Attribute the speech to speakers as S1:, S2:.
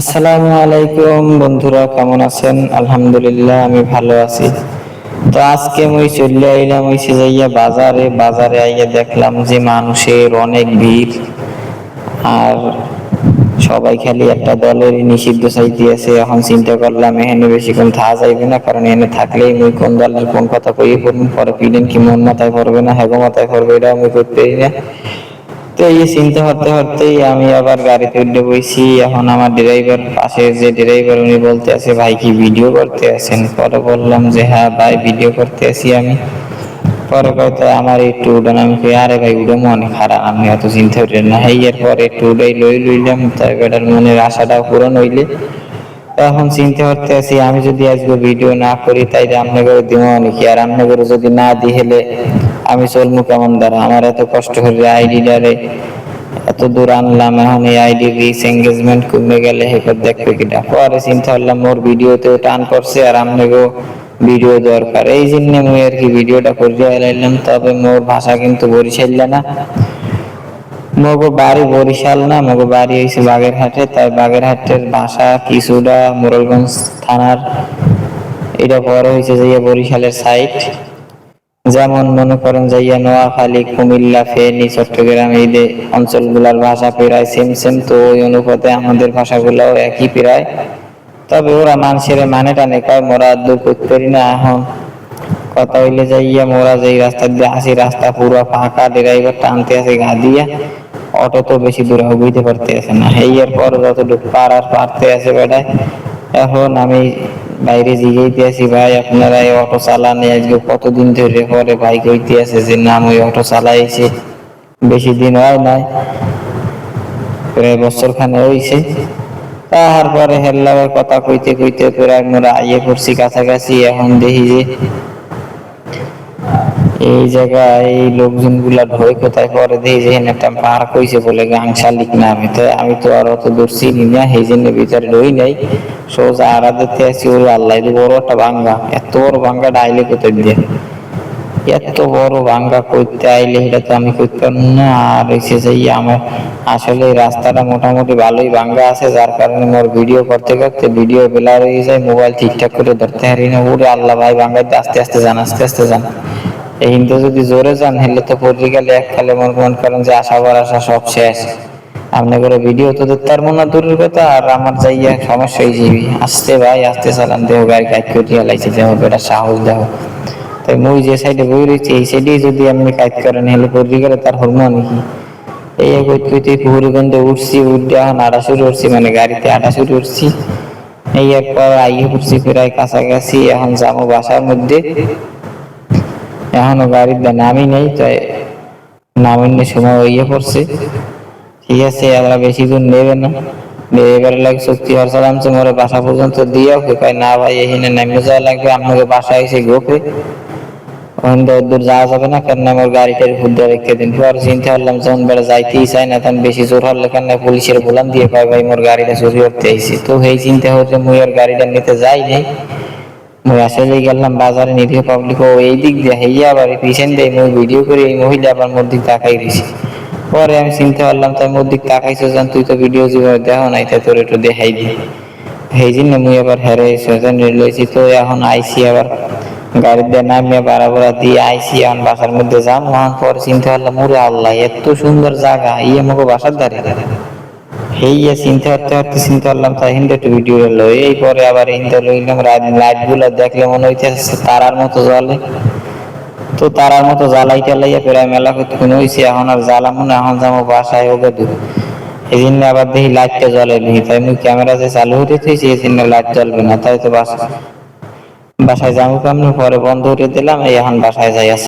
S1: আসসালামু আলাইকুম বন্ধুরা, কেমন আছেন? আলহামদুলিল্লাহ, আমি ভালো আছি। তো আজকে মুই চলে আইলাম হইছে যাইয়া বাজারে। বাজারে আইয়া দেখলাম যে মানুষের অনেক ভিড়। আর সবাই খালি একটা দলের নিষিদ্ধ চাইতে আছে। এখন চিন্তা করলাম, এখানে বেশিক্ষণ থাকা যাইবে না, কারণ এখানে থাকলেই মুই কোন দলের কোন কথা কই পরে পিলেন কি মন মাথায় পড়বে না, হেগো মাথায় পড়বে এটা আমি করতে পারি না। তো এই চিন্তা হতে হতেই আমি আবার গাড়িতে উঠে বইছি। এখন আমার ড্রাইভার পাশে যে ড্রাইভার উনি বলতে আছে, ভাই, কি ভিডিও করতে আছেন? পরে বললাম যে হ্যাঁ ভাই ভিডিও করতে আছি আমি। পরে কয়তো আমার একটু উড়ান আমি কই, আরে ভাই উড়ে মনে খারাপ আমি অত চিন্তা করি না। এই এর পরে একটু উড়াই লই লইলাম, তাই বেটার মনের আশাটাও পূরণ হইলে এখন চিনতে করতে আছি, আমি যদি আজকে ভিডিও না করি তাই রান্না করে দিব নাকি? আর রান্না করে যদি না দি, হলে আমি চলবো কেমন দ্বারা? আমার এত কষ্ট করে আইডিটারে এত দূর আনলাম, এখন এই আইডি রিচ এঙ্গেজমেন্ট কমে গেলে হেকর দেখবে কিটা। পরে চিন্তা করলাম মোর ভিডিওতেও টান করছে আর আপনাকেও ভিডিও দরকার। এই জন্য মুই আর কি ভিডিওটা করিয়া এলাইলাম তবে মোর ভাষা কিন্তু বরিশাইল না। মগো বাড়ি বরিশাল না, মগো বাড়ি হয়েছে বাগেরহাটে। তাই বাগেরহাটের ভাষা কিছুটা মোরলগঞ্জ থানার। এটা পরে হয়েছে যে বরিশালের সাইট যেমন মনে করেন যাইয়া নোয়াখালী, কুমিল্লা, ফেনী, চট্টগ্রাম, এই অঞ্চলগুলার ভাষা প্রায় সেম সেম তো ওই অনুপাতে আমাদের ভাষাগুলোও একই প্রায়। তবে ওরা মানুষের মানে টানে, কয়, মোরা করতে পারি না, এখন কথা হইলে যাইয়া মোরা যেই রাস্তা দিয়ে আসি, রাস্তা পুরো ফাঁকা, ড্রাইভার টানতে আছে গা দিয়া। অটো তো বেশি দূরে বুঝতে পারতে আছে না। এই এর পর যতটুকু পারার পারতে আছে বেটায়, এখন আমি বাইরে জিগাইতে আছি ভাই, আপনারা এই অটো চালানে আজকে কতদিন ধরে পরে ভাই কইতে আছে যে নাম ওই অটো চালাইছে, বেশি দিন হয় নাই, প্রায় বছর খানে হইছে। তারপরে হেল্লাবার কথা কইতে কইতে প্রায় মোরা আইয়ে পড়ছি কাছাকাছি, এখন দেখি যে এই জায়গায় এই লোকজনগুলা ঢোয় কোথায় পরে দেখি যে একটা পার্ক হয়েছে বলে গাংশালিক নামে। তো আমি তো আর অত দূর চিনি না, সেই জন্য ভিতরে ঢই নাই। সোজা আড়া দিতে আসি ওর আল্লাহ বড় একটা ভাঙ্গা এত বড় ভাঙ্গা ডাইলে কোথায় দিয়ে? এত বড় ভাঙ্গা করতে আইলে এটা তো আমি করতে না। আর এসে যাই আমার আসলে রাস্তাটা মোটামুটি ভালোই ভাঙ্গা আছে, যার কারণে মোর ভিডিও করতে করতে ভিডিও বেলার হয়ে যায়, মোবাইল ঠিকঠাক করে ধরতে পারি না। ওরে আল্লাহ ভাই ভাঙ্গাইতে আস্তে আস্তে যান আস্তে আস্তে যান হিন্দু যদি জোরে যান হেলে তো পড়ে এক খালে মন মন করেন যে আশা বার ভরসা সব শেষ। আপনি করে ভিডিও তো দেখতে পারব না, দূরের কথা। আর আমার যাইয়া সমস্যা হয়ে যাবি আসতে ভাই, আসতে চালান, দেহ গাড়ি গাইড করিয়া লাইছে দেহ, বেটা সাহস, দেহ। তাই মুই যে সাইডে বই রয়েছি, এই সাইডে যদি আপনি কাজ করেন হেলে পড়ে তার হরমো নাকি এই কইতে কইতে পুকুরগঞ্জে উঠছি, উঠে এখন আটা শুরু উঠছি মানে গাড়িতে আটা শুরু উঠছি এই একবার আইয়ে পড়ছি প্রায় কাছাকাছি, এখন যাব বাসার মধ্যে। এখনও গাড়ির নামই নেই, তাই নামিনে সময় ইয়ে পড়ছে ঠিক আছে, আমরা বেশি দূর নেবে না। এবার লাগে মোরে বাসা পর্যন্ত কয়, না ভাই, এখানে নেমে যাওয়া লাগবে, আপনাকে বাসায় এসে ওখান থেকে দূর যাওয়া যাবে না কেন আমার গাড়িটার হুদ্দা রেখে পর চিন্তা করলাম, যখন বেড়া যাইতেই চাই না, তখন বেশি জোর হলে কেন পুলিশের বলান দিয়ে কয়, ভাই, মোর গাড়িটা চুরি করতে আইসি তো এই চিন্তা হচ্ছে, মুই আর গাড়িটা নিতে যাই নাই। আসলে গেলাম, বাজারে নিরীহ পাবলিক ও এই দিক দিয়ে হেইয়া আবার পিছন দিয়ে মুই ভিডিও করে এই মহিলা আবার মোর দিক তাকাই দিছি। পরে আমি চিন্তা করলাম তাই মোর দিক তাকাইছো যখন তুই তো ভিডিও যেভাবে দেখো নাই তাই তোর একটু দেখাই দি। সেই জন্য মুই আবার হেরে সেজন লইছি, তো এখন আইসি আবার গাড়ি দিয়ে নামিয়ে বাড়া দিয়ে আইসি এখন বাসার মধ্যে যাম। পরে চিনতে পারলাম, ওরে আল্লাহ, এত সুন্দর জায়গা ইয়ে আমাকে বাসার ধারে হেইয়া চিন্তা করতে করতে তাই হিন্দু একটু ভিডিও এলো এই পরে আবার লইলাম লাইটগুলো দেখলে মনে হইতেছে তারার মতো তো তারার মতো জ্বালাই টালাইয়া প্রায় মেলা কতক্ষণ হয়েছে এখন আর জ্বালামো না, এখন যাব বাসায় ওকে দূর এই জন্য আবার দেখি লাইটটা জ্বলে নি তাই মুই ক্যামেরা যে চালু হতে থইছি, এই জন্য লাইট জ্বলবে না, তাই তো বাসা বাসায় যাব কেমন? পরে বন্ধ করে দিলাম, এই এখন বাসায় যাই